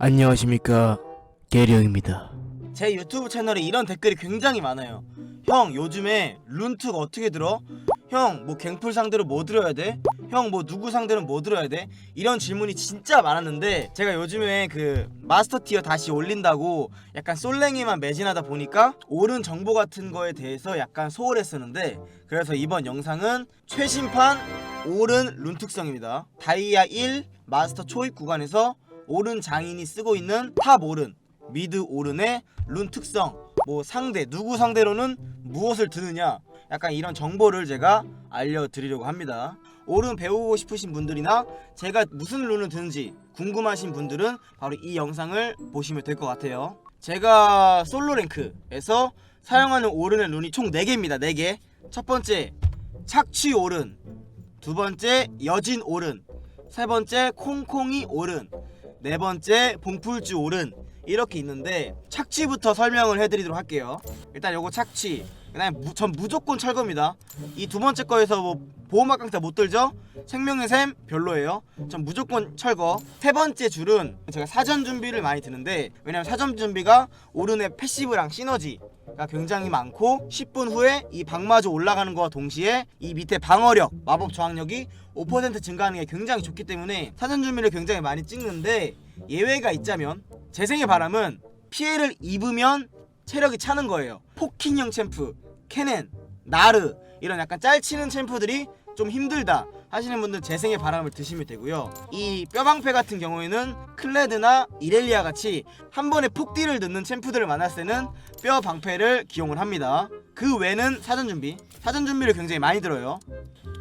안녕하십니까 게리형입니다. 제 유튜브 채널에 이런 댓글이 굉장히 많아요. 형 요즘에 룬특 어떻게 들어? 형 뭐 갱플 상대로 뭐 들어야 돼? 형 뭐 누구 상대로 뭐 들어야 돼? 이런 질문이 진짜 많았는데 제가 요즘에 그 마스터 티어 다시 올린다고 약간 솔랭이만 매진하다 보니까 옳은 정보 같은 거에 대해서 약간 소홀했었는데 그래서 이번 영상은 최신판 옳은 룬 특성입니다. 다이아 1 마스터 초입 구간에서 옳은 장인이 쓰고 있는 탑 옳은 미드 오른의 룬 특성 뭐 상대 누구 상대로는 무엇을 드느냐 약간 이런 정보를 제가 알려드리려고 합니다. 오른 배우고 싶으신 분들이나 제가 무슨 룬을 드는지 궁금하신 분들은 바로 이 영상을 보시면 될 것 같아요. 제가 솔로 랭크에서 사용하는 오른의 룬이 총 4개입니다. 4개. 첫 번째 착취 오른. 두 번째 여진 오른. 세 번째 콩콩이 오른 네 번째 봉풀주 오른 이렇게 있는데 착취부터 설명을 해드리도록 할게요. 일단 요거 착취 그다음에 무, 전 무조건 철거입니다. 이 두 번째 거에서 뭐 보호막 강타 못 들죠? 생명의 샘 별로예요. 전 무조건 철거. 세 번째 줄은 제가 사전 준비를 많이 드는데 왜냐면 사전 준비가 오른의 패시브랑 시너지 가 굉장히 많고 10분 후에 이 방마저 올라가는 거와 동시에 이 밑에 방어력 마법 저항력이 5% 증가하는 게 굉장히 좋기 때문에 사전 준비를 굉장히 많이 찍는데 예외가 있자면 재생의 바람은 피해를 입으면 체력이 차는 거예요. 포킹형 챔프, 케넨, 나르 이런 약간 짤치는 챔프들이 좀 힘들다 하시는 분들 재생의 바람을 드시면 되고요. 이 뼈방패 같은 경우에는 클레드나 이렐리아 같이 한 번에 폭딜을 넣는 챔프들을 만났을 때는 뼈 방패를 기용을 합니다. 그 외는 사전 준비, 사전 준비를 굉장히 많이 들어요.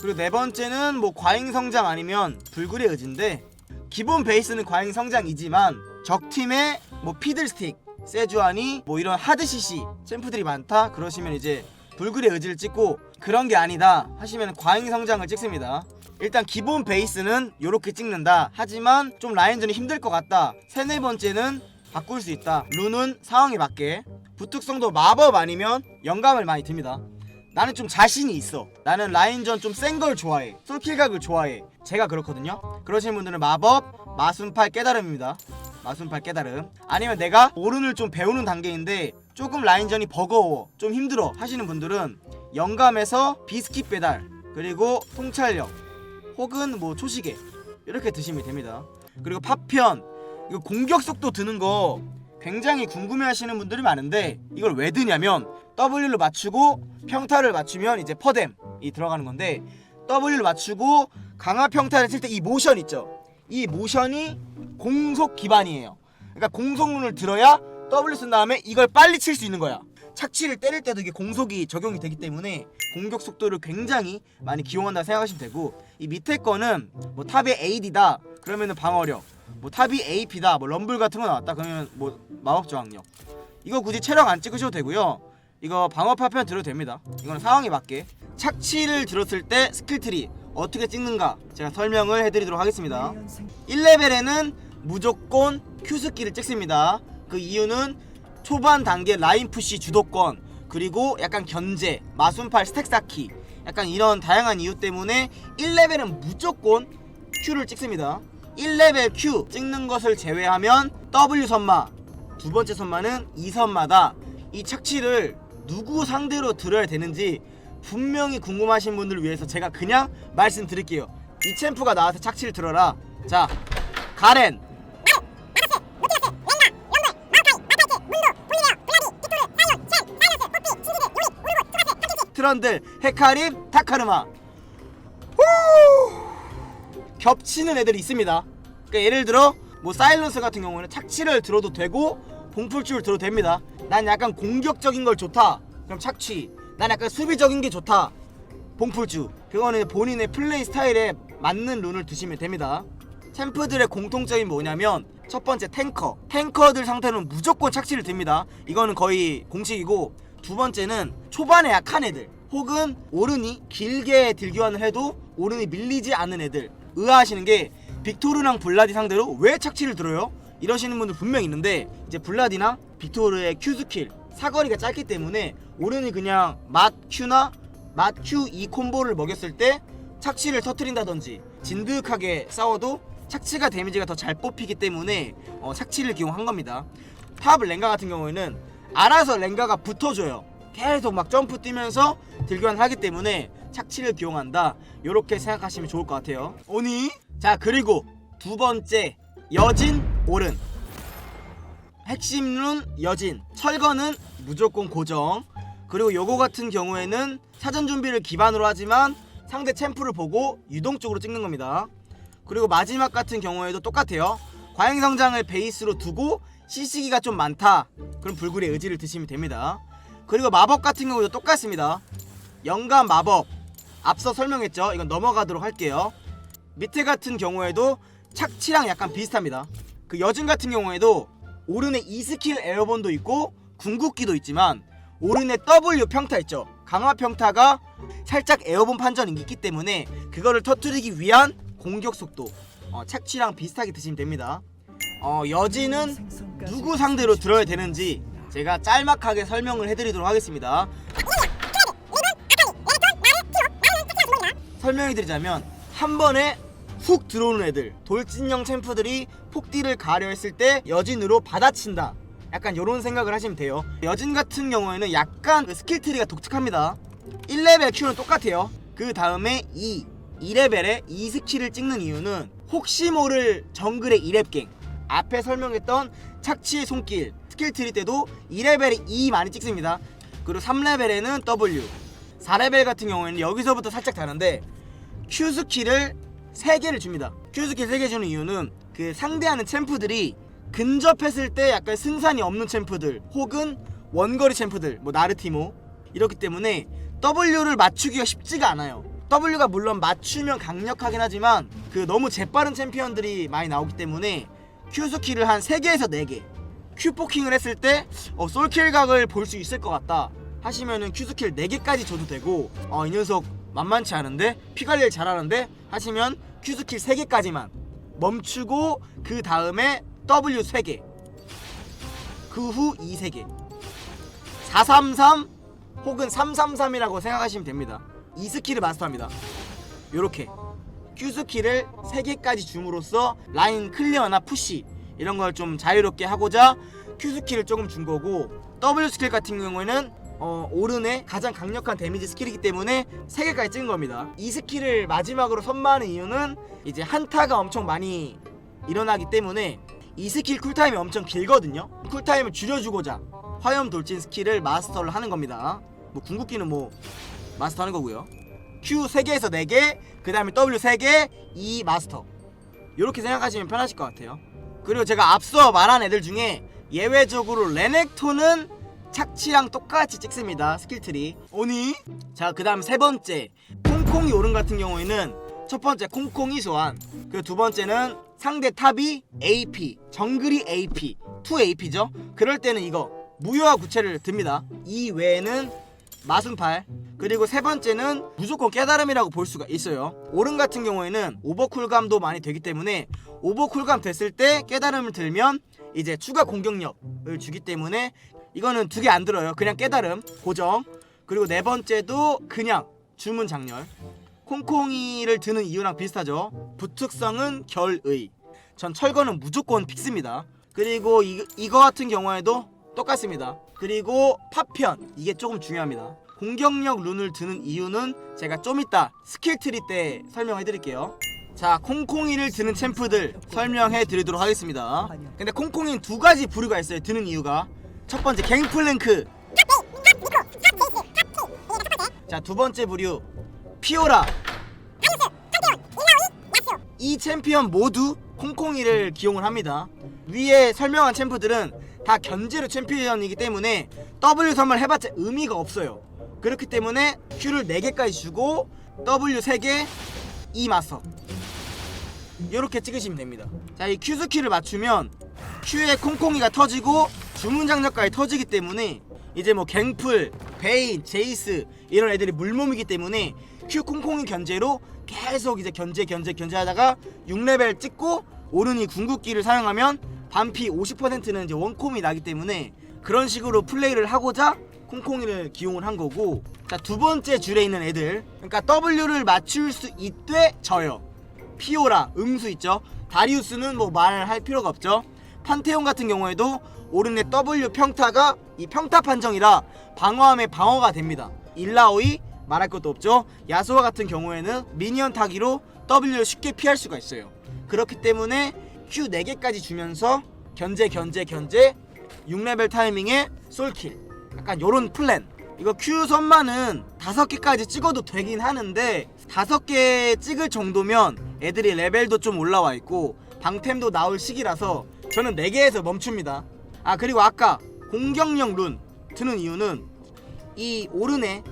그리고 네 번째는 뭐 과잉 성장 아니면 불굴의 의지인데 기본 베이스는 과잉 성장이지만 적 팀의 뭐 피들 스틱, 세주아니 뭐 이런 하드 CC 챔프들이 많다 그러시면 이제 불굴의 의지를 찍고 그런 게 아니다 하시면 과잉 성장을 찍습니다. 일단 기본 베이스는 이렇게 찍는다. 하지만 좀 라인전이 힘들 것 같다. 세네 번째는 바꿀 수 있다. 룬은 상황에 맞게 부특성도 마법 아니면 영감을 많이 듭니다. 나는 좀 자신이 있어. 나는 라인전 좀 센 걸 좋아해. 솔킬각을 좋아해. 제가 그렇거든요. 그러신 분들은 마법, 마순팔 깨달음입니다. 마순팔 깨달음. 아니면 내가 오른을 좀 배우는 단계인데 조금 라인전이 버거워, 좀 힘들어 하시는 분들은 영감에서 비스킷 배달 그리고 통찰력 혹은 뭐 초시계 이렇게 드시면 됩니다. 그리고 파편 이거 공격 속도 드는 거 굉장히 궁금해 하시는 분들이 많은데 이걸 왜 드냐면 W를 맞추고 평타를 맞추면 이제 퍼뎀이 들어가는 건데 W를 맞추고 강화 평타를 칠 때 이 모션 있죠. 이 모션이 공속 기반이에요. 그러니까 공속룬을 들어야 W 쓴 다음에 이걸 빨리 칠 수 있는 거야. 착취를 때릴 때도 이게 공속이 적용이 되기 때문에 공격 속도를 굉장히 많이 기용한다 생각하시면 되고 이 밑에 거는 뭐 탑이 AD다 그러면은 방어력 뭐 탑이 AP다 뭐 럼블 같은 거 나왔다 그러면 뭐 마법 저항력. 이거 굳이 체력 안 찍으셔도 되고요. 이거 방어 파편 들어도 됩니다. 이거는 상황에 맞게. 착취를 들었을 때 스킬 트리 어떻게 찍는가 제가 설명을 해드리도록 하겠습니다. 1레벨에는 무조건 스킬을 찍습니다 그 이유는 초반 단계 라인 푸시 주도권 그리고 약간 견제 마순팔 스택 쌓기 약간 이런 다양한 이유 때문에 1레벨은 무조건 Q를 찍습니다. 1레벨 Q 찍는 것을 제외하면 W 선마 두 번째 선마는 2선마다 이 착취를 누구 상대로 들어야 되는지 분명히 궁금하신 분들을 위해서 제가 그냥 말씀드릴게요. 이 챔프가 나와서 착취를 들어라. 자 가렌 트런들, 헤카림, 타카르마. 후! 겹치는 애들이 있습니다. 그러니까 예를 들어 뭐 사일런스 같은 경우는 착취를 들어도 되고 봉풀줄 들어도 됩니다. 난 약간 공격적인 걸 좋다. 그럼 착취. 난 약간 수비적인 게 좋다. 봉풀주. 그거는 본인의 플레이 스타일에 맞는 룬을 드시면 됩니다. 챔프들의 공통점이 뭐냐면 첫 번째 탱커. 탱커들 상태는 무조건 착취를 듭니다. 이거는 거의 공식이고 두 번째는 초반에 약한 애들 혹은 오른이 길게 딜교환을 해도 오른이 밀리지 않는 애들 의아하시는 게 빅토르랑 블라디 상대로 왜 착취를 들어요? 이러시는 분들 분명 있는데 이제 블라디나 빅토르의 Q 스킬 사거리가 짧기 때문에 오른이 그냥 맛 Q나 맛 Q 이 콤보를 먹였을 때 착취를 터트린다든지 진득하게 싸워도 착취가 데미지가 더 잘 뽑히기 때문에 어, 착취를 기용한 겁니다. 탑 랭가 같은 경우에는 알아서 랭가가 붙어줘요. 계속 막 점프 뛰면서 딜교환 하기 때문에 착취를 기용한다. 이렇게 생각하시면 좋을 것 같아요. 오니 자 그리고 두 번째 여진 오른 핵심 룬 여진 철거는 무조건 고정 그리고 요거 같은 경우에는 사전 준비를 기반으로 하지만 상대 챔프를 보고 유동적으로 찍는 겁니다 그리고 마지막 같은 경우에도 똑같아요 과잉 성장을 베이스로 두고 CC기가 좀 많다. 그럼 불굴의 의지를 드시면 됩니다. 그리고 마법 같은 경우도 똑같습니다. 영감 마법. 앞서 설명했죠? 이건 넘어가도록 할게요. 밑에 같은 경우에도 착취랑 약간 비슷합니다. 그 여진 같은 경우에도 오른의 2스킬 에어본도 있고 궁극기도 있지만 오른의 W 평타 있죠? 강화 평타가 살짝 에어본 판정이 있기 때문에 그거를 터뜨리기 위한 공격 속도. 어, 착취랑 비슷하게 드시면 됩니다 어, 여진은 누구 상대로 들어야 되는지 제가 짤막하게 설명을 해드리도록 하겠습니다. 설명해 드리자면 한 번에 훅 들어오는 애들 돌진형 챔프들이 폭딜을 가려 했을 때 여진으로 받아친다. 약간 요런 생각을 하시면 돼요. 여진 같은 경우에는 약간 그 스킬 트리가 독특합니다. 1레벨 Q는 똑같아요. 그 다음에 2 2레벨에 2스킬을 찍는 이유는 혹시 모를 정글의 2렙갱 앞에 설명했던 착취의 손길 스킬 트리 때도 2레벨에 2 많이 찍습니다 그리고 3레벨에는 W 4레벨 같은 경우에는 여기서부터 살짝 다른데 Q 스킬을 3개를 줍니다. Q 스킬 3개 주는 이유는 그 상대하는 챔프들이 근접했을 때 약간 승산이 없는 챔프들 혹은 원거리 챔프들 뭐 나르티모 이렇기 때문에 W를 맞추기가 쉽지가 않아요. W가 물론 맞추면 강력하긴 하지만 그 너무 재빠른 챔피언들이 많이 나오기 때문에 Q 스킬을 한 3개에서 4개. Q 포킹을 했을 때 어, 솔킬 각을 볼 수 있을 것 같다 하시면은 Q 스킬 4개까지 줘도 되고 어, 이 녀석 만만치 않은데? 피 관리를 잘하는데? 하시면 Q 스킬 3개까지만 멈추고 그 다음에 W 3개. 그후 E 3개. 433 혹은 333이라고 생각하시면 됩니다. 이 스킬을 마스터합니다. 요렇게 스킬을 3개까지 줌으로써 라인 클리어나 푸시 이런 걸 좀 자유롭게 하고자 스킬을 조금 준 거고 W 스킬 같은 경우에는 어, 오른의 가장 강력한 데미지 스킬이기 때문에 3개까지 찍은 겁니다. 이 스킬을 마지막으로 선마하는 이유는 이제 한타가 엄청 많이 일어나기 때문에 이 스킬 쿨타임이 엄청 길거든요. 쿨타임을 줄여주고자 화염 돌진 스킬을 마스터를 하는 겁니다. 뭐 궁극기는 뭐 마스터하는 거고요. Q 3개에서 4개, 그 다음에 W 3개, E 마스터. 이렇게 생각하시면 편하실 것 같아요. 그리고 제가 앞서 말한 애들 중에 예외적으로 레넥톤은 착취랑 똑같이 찍습니다 스킬트리. 오니? 자 그 다음 세 번째. 콩콩이 오른 같은 경우에는 첫 번째 콩콩이 소환. 그리고 두 번째는 상대 탑이 AP 정글이 AP 2AP죠. 그럴 때는 이거 무효화 구체를 듭니다. 이 외에는 마순팔 그리고 세 번째는 무조건 깨달음이라고 볼 수가 있어요. 오른 같은 경우에는 오버쿨감도 많이 되기 때문에 오버쿨감 됐을 때 깨달음을 들면 이제 추가 공격력을 주기 때문에 이거는 두 개 안 들어요. 그냥 깨달음 고정. 그리고 네 번째도 그냥 주문 장렬. 콩콩이를 드는 이유랑 비슷하죠. 부특성은 결의. 전 철거는 무조건 픽스입니다. 그리고 이, 이거 같은 경우에도 똑같습니다 그리고 파편. 이게 조금 중요합니다. 공격력 룬을 드는 이유는 제가 좀 이따 스킬 트리 때 설명해 드릴게요. 자 콩콩이를 드는 챔프들 설명해 드리도록 하겠습니다. 근데 콩콩이는 두 가지 부류가 있어요 드는 이유가. 첫 번째 갱플랭크. 자 두 번째 부류 피오라. 이 챔피언 모두 콩콩이를 기용을 합니다. 위에 설명한 챔프들은 다 견제로 챔피언이기 때문에 W 선을 해봤자 의미가 없어요. 그렇기 때문에 Q를 4개까지 주고 W 3개 E 마스터 이렇게 찍으시면 됩니다. 자 이 Q 스킬을 맞추면 Q에 콩콩이가 터지고 주문 장력까지 터지기 때문에 이제 뭐 갱플, 베인, 제이스 이런 애들이 물몸이기 때문에 Q 콩콩이 견제로 계속 이제 견제 견제 견제하다가 6레벨 찍고 오른이 궁극기를 사용하면 반피 50%는 이제 원콤이 나기 때문에 그런 식으로 플레이를 하고자 콩콩이를 기용을 한 거고 자 두 번째 줄에 있는 애들 그러니까 W를 맞출 수 있되 져요 피오라, 음수 있죠. 다리우스는 뭐 말할 필요가 없죠. 판테온 같은 경우에도 오른의 W 평타가 이 평타 판정이라 방어함의 방어가 됩니다. 일라오이 말할 것도 없죠. 야수와 같은 경우에는 미니언 타기로 W를 쉽게 피할 수가 있어요. 그렇기 때문에 Q 4개까지 주면서 견제 견제 견제 6레벨 타이밍에 솔킬. 약간 요런 플랜. 이거 Q 선만은 5개까지 찍어도 되긴 하는데 5개 찍을 정도면 애들이 레벨도 좀 올라와 있고 방템도 나올 시기라서 저는 4개에서 멈춥니다. 아 그리고 아까 공격력 룬 드는 이유는 이 오른의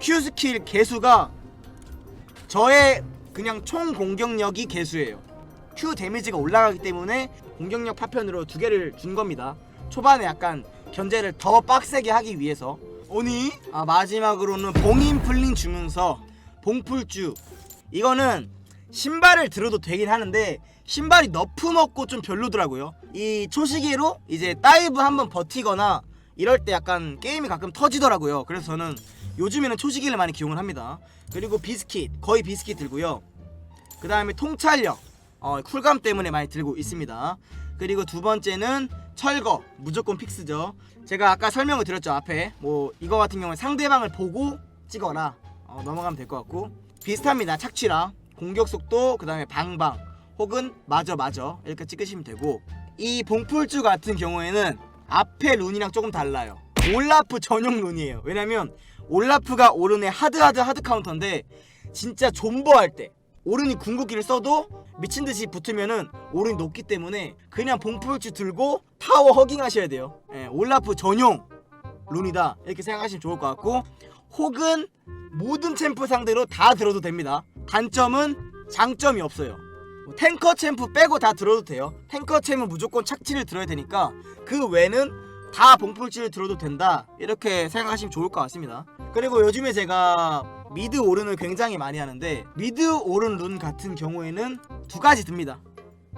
Q 스킬 개수가 저의 그냥 총 공격력이 개수예요 Q 데미지가 올라가기 때문에 공격력 파편으로 두 개를 준 겁니다. 초반에 약간 견제를 더 빡세게 하기 위해서. 오니 아 마지막으로는 봉인 풀린 주문서 봉풀주 이거는 신발을 들어도 되긴 하는데 신발이 너프 먹고 좀 별로더라고요. 이 초시계로 이제 다이브 한번 버티거나 이럴 때 약간 게임이 가끔 터지더라고요. 그래서 저는 요즘에는 초시계를 많이 기용을 합니다. 그리고 비스킷 거의 비스킷 들고요. 그 다음에 통찰력 어, 쿨감 때문에 많이 들고 있습니다. 그리고 두 번째는 철거 무조건 픽스죠. 제가 아까 설명을 드렸죠 앞에. 뭐 이거 같은 경우는 상대방을 보고 찍어라. 어, 넘어가면 될 것 같고. 비슷합니다 착취랑 공격 속도 그 다음에 방방 혹은 마저 마저 이렇게 찍으시면 되고. 이 봉풀주 같은 경우에는 앞에 룬이랑 조금 달라요. 올라프 전용 룬이에요. 왜냐면 올라프가 오른의 하드하드 하드 카운터인데 진짜 존버할 때 오른이 궁극기를 써도 미친 듯이 붙으면은 오른이 높기 때문에 그냥 봉풀주 들고 타워 허깅 하셔야 돼요. 예, 올라프 전용 룬이다 이렇게 생각하시면 좋을 것 같고 혹은 모든 챔프 상대로 다 들어도 됩니다. 단점은 장점이 없어요. 뭐 탱커 챔프 빼고 다 들어도 돼요. 탱커 챔은 무조건 착취를 들어야 되니까 그 외는 다 봉풀지를 들어도 된다 이렇게 생각하시면 좋을 것 같습니다. 그리고 요즘에 제가 미드 오른을 굉장히 많이 하는데 미드 오른 룬 같은 경우에는 두 가지 듭니다.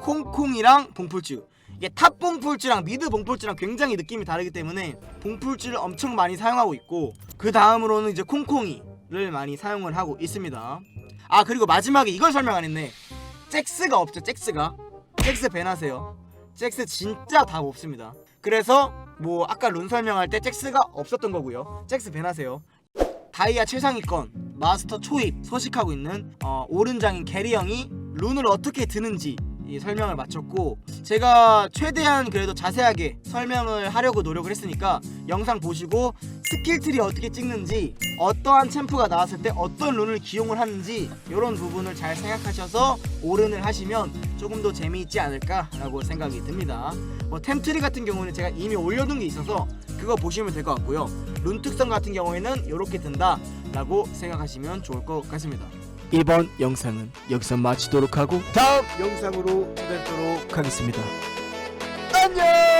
콩콩이랑 봉풀주. 이게 탑 봉풀주랑 미드 봉풀주랑 굉장히 느낌이 다르기 때문에 봉풀주를 엄청 많이 사용하고 있고 그 다음으로는 이제 콩콩이를 많이 사용을 하고 있습니다. 아 그리고 마지막에 이걸 설명 안 했네. 잭스가 없죠. 잭스가. 잭스 밴하세요. 잭스 진짜 답 없습니다. 그래서 뭐 아까 룬 설명할 때 잭스가 없었던 거고요. 잭스 밴하세요. 다이아 최상위권 마스터 초입 소식하고 있는 어, 오른장인 게리 형이 룬을 어떻게 드는지 이 설명을 마쳤고 제가 최대한 그래도 자세하게 설명을 하려고 노력을 했으니까 영상 보시고 스킬트리 어떻게 찍는지 어떠한 챔프가 나왔을 때 어떤 룬을 기용을 하는지 이런 부분을 잘 생각하셔서 오른을 하시면 조금 더 재미있지 않을까라고 생각이 듭니다. 뭐 템트리 같은 경우는 제가 이미 올려둔 게 있어서 그거 보시면 될 것 같고요. 룬 특성 같은 경우에는 이렇게 든다 라고 생각하시면 좋을 것 같습니다. 이번 영상은 여기서 마치도록 하고 다음 영상으로 뵙도록 하겠습니다. 안녕!